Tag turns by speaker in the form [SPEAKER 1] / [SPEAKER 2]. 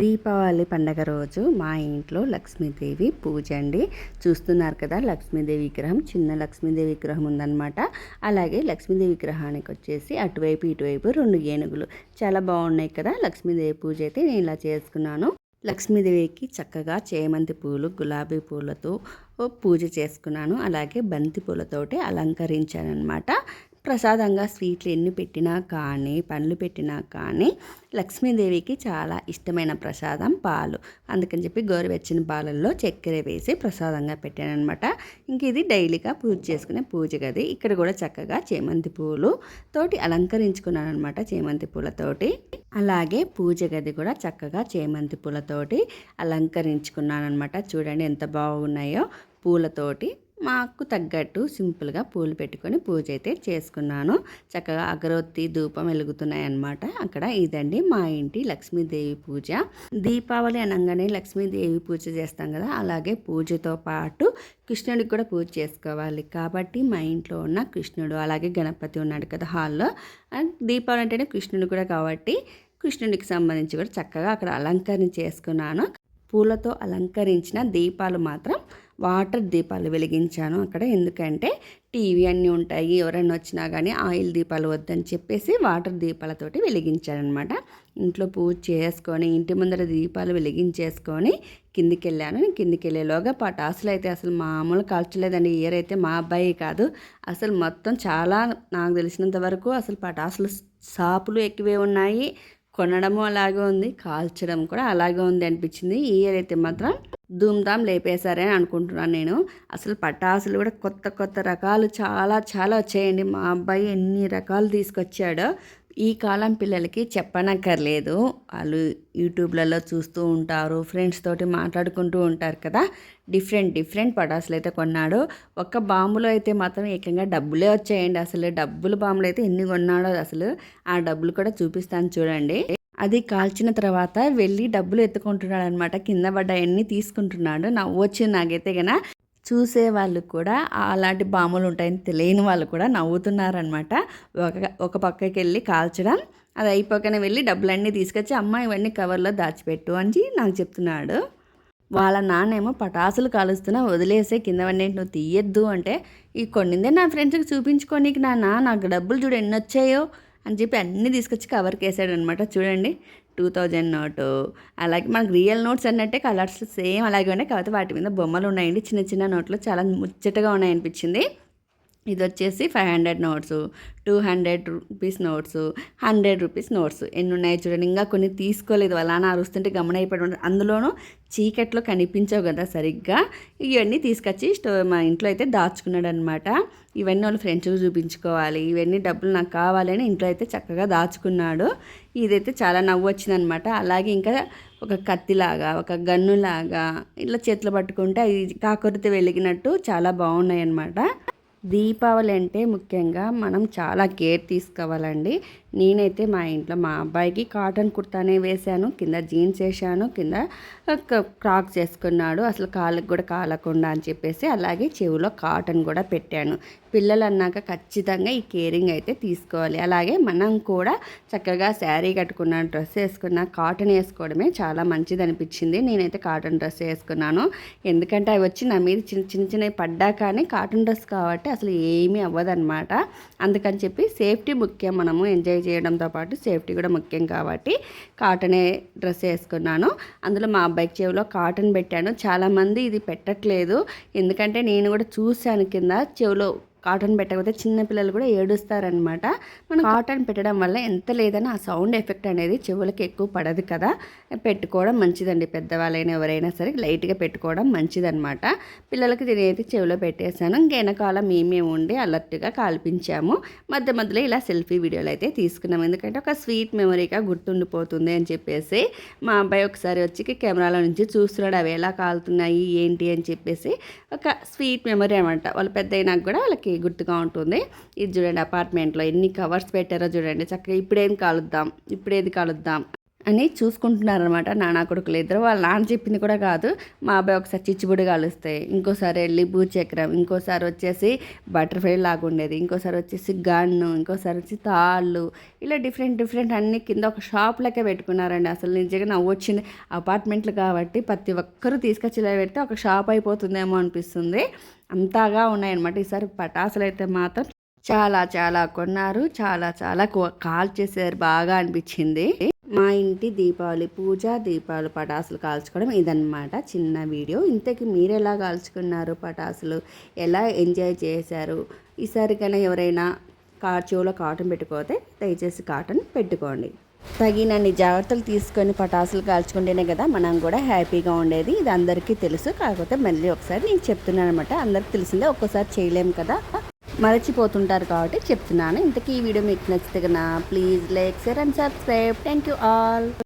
[SPEAKER 1] దీపావళి పండగ రోజు మా ఇంట్లో లక్ష్మీదేవి పూజ అండి. చూస్తున్నారు కదా లక్ష్మీదేవి విగ్రహం చిన్న లక్ష్మీదేవి విగ్రహం ఉందన్నమాట. అలాగే లక్ష్మీదేవి విగ్రహానికి వచ్చేసి అటువైపు ఇటువైపు రెండు ఏనుగులు. చాలా బాగున్నాయి కదా లక్ష్మీదేవి పూజ అయితే నేను ఇలా చేసుకున్నాను. లక్ష్మీదేవికి చక్కగా చేమంతి పూలు గులాబీ పూలతో పూజ చేసుకున్నాను. అలాగే బంతి పూలతోటి అలంకరించాను అనమాట ప్రసాదంగా స్వీట్లు ఎన్ని పెట్టినా కానీ పండ్లు పెట్టినా కానీ లక్ష్మీదేవికి చాలా ఇష్టమైన ప్రసాదం పాలు. అందుకని చెప్పి గోరువెచ్చని పాలల్లో చక్కెర వేసి ప్రసాదంగా పెట్టానమాట ఇంక ఇది డైలీగా పూజ చేసుకునే పూజ గది. ఇక్కడ కూడా చక్కగా చేమంతి పూలు తోటి అలంకరించుకున్నాను అనమాట చేమంతి పూలతోటి అలాగే పూజ గది కూడా చక్కగా చేమంతి పూలతోటి అలంకరించుకున్నాను అనమాట చూడండి ఎంత బాగున్నాయో పూలతోటి మాకు తగ్గట్టు సింపుల్గా పూలు పెట్టుకొని పూజ అయితే చేసుకున్నాను. చక్కగా అగరొత్తి ధూపం వెలుగుతున్నాయి అన్నమాట అక్కడ ఇదండి మా ఇంటి లక్ష్మీదేవి పూజ. దీపావళి అనగానే లక్ష్మీదేవి పూజ చేస్తాం కదా అలాగే పూజతో పాటు కృష్ణుడికి కూడా పూజ చేసుకోవాలి. కాబట్టి మా ఇంట్లో ఉన్న కృష్ణుడు అలాగే గణపతి ఉన్నాడు కదా హాల్లో. దీపావళి అంటేనే కృష్ణుడు కూడా కాబట్టి కృష్ణుడికి సంబంధించి కూడా చక్కగా అక్కడ అలంకరణ చేసుకున్నాను. పూలతో అలంకరించిన దీపాలు మాత్రం వాటర్ దీపాలు వెలిగించాను అక్కడ. ఎందుకంటే టీవీ అన్నీ ఉంటాయి ఎవరైనా వచ్చినా కానీ ఆయిల్ దీపాలు వద్దని చెప్పేసి వాటర్ దీపాలతోటి వెలిగించానమాట ఇంట్లో పూజ చేసుకొని ఇంటి ముందర దీపాలు వెలిగించేసుకొని కిందికి వెళ్ళాను కిందికి వెళ్ళేలోగా పటాసులు అయితే అసలు మామూలు కాల్చలేదండి. ఇయర్ అయితే మా అబ్బాయి కాదు. అసలు మొత్తం చాలా నాకు తెలిసినంత వరకు అసలు పటాసులు షాపులు ఎక్కువే ఉన్నాయి. కొనడము అలాగే ఉంది కాల్చడం కూడా అలాగే ఉంది అనిపించింది. ఇయర్ అయితే మాత్రం ధూమ్ధామ్ లేపేశారని అనుకుంటున్నాను నేను. అసలు పటాసులు కూడా కొత్త కొత్త రకాలు చాలా చాలా వచ్చాయండి. మా అబ్బాయి ఎన్ని రకాలు తీసుకొచ్చాడో ఈ కాలం పిల్లలకి చెప్పనక్కర్లేదు. వాళ్ళు యూట్యూబ్లలో చూస్తూ ఉంటారు ఫ్రెండ్స్ తోటి మాట్లాడుకుంటూ ఉంటారు కదా. డిఫరెంట్ డిఫరెంట్ పటాసులు అయితే కొన్నాడు. ఒక్క బాంబులో అయితే మాత్రం ఏకంగా డబ్బులే వచ్చాయండి. అసలు డబ్బులు బాంబులు అయితే ఎన్ని కొన్నాడో అసలు ఆ డబ్బులు కూడా చూపిస్తాను చూడండి. అది కాల్చిన తర్వాత వెళ్ళి డబ్బులు ఎత్తుకుంటున్నాడు అనమాట కింద పడ్డాయన్నీ తీసుకుంటున్నాడు నవ్వు వచ్చింది నాకైతే కన్నా చూసే వాళ్ళు కూడా అలాంటి బాములు ఉంటాయని తెలియని వాళ్ళు కూడా నవ్వుతున్నారనమాట ఒక ఒక పక్కకి వెళ్ళి కాల్చడం అది అయిపోకనే వెళ్ళి డబ్బులన్నీ తీసుకొచ్చి అమ్మ ఇవన్నీ కవర్లో దాచిపెట్టు అని నాకు చెప్తున్నాడు. వాళ్ళ నాన్నేమో పటాసులు కాలుస్తున్నా వదిలేసే కిందవన్నీ నువ్వు తీయద్దు అంటే ఈ కొన్నిందే నా ఫ్రెండ్స్కి చూపించుకోనీకి నాన్న నాకు డబ్బులు చూడు ఎన్ని వచ్చాయో. అని చెప్పి అన్నీ తీసుకొచ్చి కవర్కి వేసాడు అనమాట చూడండి టూ థౌజండ్ నోటు అలాగే మనకు రియల్ నోట్స్ అన్నట్టే కలర్స్ సేమ్ అలాగే ఉన్నాయి. కాకపోతే వాటి మీద బొమ్మలు ఉన్నాయండి. చిన్న చిన్న నోట్లు చాలా ముచ్చటగా ఉన్నాయి అనిపించింది ఇది వచ్చేసి five hundred notes two hundred rupees notes hundred rupees notes. ఎన్ని ఉన్నాయి చూడండి. ఇంకా కొన్ని తీసుకోలేదు. అలా అరుస్తుంటే గమనైపోయి అందులోనూ చీకట్లో కనిపించవు కదా సరిగ్గా. ఇవన్నీ తీసుకొచ్చి స్టో మా ఇంట్లో అయితే దాచుకున్నాడు అనమాట ఇవన్నీ వాళ్ళు ఫ్రెండ్స్కి చూపించుకోవాలి. ఇవన్నీ డబ్బులు నాకు కావాలని ఇంట్లో అయితే చక్కగా దాచుకున్నాడు. ఇదైతే చాలా నవ్వు వచ్చిందనమాట. అలాగే ఇంకా ఒక కత్తిలాగా ఒక గన్నులాగా ఇట్లా చేతులు పట్టుకుంటే అది కాకొరితే వెలిగినట్టు చాలా బాగున్నాయి అనమాట దీపావళి అంటే ముఖ్యంగా మనం చాలా కేర్ తీసుకోవాలండి. నేనైతే మా ఇంట్లో మా అబ్బాయికి కాటన్ కుర్తానే వేశాను కింద జీన్స్ వేసాను కింద క్రాక్ చేసుకున్నాడు. అసలు కాళ్ళకు కూడా కాలకుండా అని చెప్పేసి అలాగే చెవిలో కాటన్ కూడా పెట్టాను. పిల్లలు అన్నాక ఖచ్చితంగా ఈ కేరింగ్ అయితే తీసుకోవాలి. అలాగే మనం కూడా చక్కగా శారీ కట్టుకున్న డ్రెస్ వేసుకున్న కాటన్ వేసుకోవడమే చాలా మంచిది అనిపించింది నేనైతే కాటన్ డ్రెస్ వేసుకున్నాను. ఎందుకంటే అవి వచ్చి నా మీద చిన్న చిన్న చిన్నవి పడ్డా కానీ కాటన్ డ్రెస్ కాబట్టి అసలు ఏమీ అవ్వదన్నమాట. అందుకని చెప్పి సేఫ్టీ ముఖ్యం. మనము ఎంజాయ్ చేయడంతో పాటు సేఫ్టీ కూడా ముఖ్యం కాబట్టి కాటనే డ్రెస్ వేసుకున్నాను. అందులో మా అబ్బాయికి చెవిలో కాటన్ పెట్టాను. చాలామంది ఇది పెట్టట్లేదు. ఎందుకంటే నేను కూడా చూశాను కింద చెవిలో కాటన్ పెట్టకపోతే చిన్నపిల్లలు కూడా ఏడుస్తారనమాట మనం కాటన్ పెట్టడం వల్ల ఎంత లేదని ఆ సౌండ్ ఎఫెక్ట్ అనేది చెవులకి ఎక్కువ పడదు కదా. పెట్టుకోవడం మంచిదండి. పెద్దవాళ్ళైనా ఎవరైనా సరే లైట్గా పెట్టుకోవడం మంచిదనమాట పిల్లలకి నేనైతే చెవిలో పెట్టేశాను. ఇంకెనకాలం మేమే ఉండి అలర్ట్గా కాల్పించాము. మధ్య మధ్యలో ఇలా సెల్ఫీ వీడియోలు అయితే తీసుకున్నాం. ఎందుకంటే ఒక స్వీట్ మెమరీగా గుర్తుండిపోతుంది అని చెప్పేసి మా అబ్బాయి ఒకసారి వచ్చి కెమెరాలో నుంచి చూస్తున్నాడు. అవి ఎలా కాలుతున్నాయి? ఏంటి? అని చెప్పేసి ఒక స్వీట్ మెమరీ అనమాట వాళ్ళు పెద్ద అయినాక కూడా వాళ్ళకి గుర్తుగా ఉంటుంది. ఇది చూడండి అపార్ట్మెంట్లో ఎన్ని కవర్స్ పెట్టారో చూడండి. చక్కగా ఇప్పుడేం కలుద్దాం ఇప్పుడేది కలుద్దాం అని చూసుకుంటున్నారనమాట నానా కొడుకులు. ఇద్దరు వాళ్ళ నాన్న చెప్పింది కూడా కాదు. మా అబ్బాయి ఒకసారి చిచ్చుబుడి కాలుస్తాయి ఇంకోసారి వెళ్ళి భూచక్రం ఇంకోసారి వచ్చేసి బటర్ఫ్లై లాగా ఉండేది ఇంకోసారి వచ్చేసి గన్ను ఇంకోసారి వచ్చి తాళ్ళు ఇలా డిఫరెంట్ డిఫరెంట్ అన్ని కింద ఒక షాప్ లెక్క పెట్టుకున్నారండి. అసలు నిజంగా నవ్వు వచ్చింది అపార్ట్మెంట్లు కాబట్టి ప్రతి ఒక్కరూ తీసుకొచ్చి ఇలా పెడితే ఒక షాప్ అయిపోతుందేమో అనిపిస్తుంది. అంతగా ఉన్నాయన్నమాట. ఈసారి పటాసులు అయితే మాత్రం చాలా చాలా కొన్నారు. చాలా చాలా కాల్ చేశారు. బాగా అనిపించింది. మా ఇంటి దీపావళి పూజ దీపాలు పటాసులు కాల్చుకోవడం ఇదనమాట చిన్న వీడియో. ఇంతకీ మీరు ఎలా కాల్చుకున్నారు పటాసులు? ఎలా ఎంజాయ్ చేశారు? ఈసారికైనా ఎవరైనా కా చెవులో కాటన్ పెట్టుకోతే దయచేసి కాటన్ పెట్టుకోండి. తగినన్ని జాగ్రత్తలు తీసుకొని పటాసులు కాల్చుకుంటేనే కదా మనం కూడా హ్యాపీగా ఉండేది. ఇది అందరికీ తెలుసు. కాకపోతే మళ్ళీ ఒకసారి నేను చెప్తున్నాను అనమాట అందరికి తెలిసిందే ఒక్కసారి చేయలేము కదా. మరచిపోతుంటారు కాబట్టి చెప్తున్నాను. ఇంతకీ ఈ వీడియో మీకు నచ్చితే కన్నా please like share and subscribe. Thank you all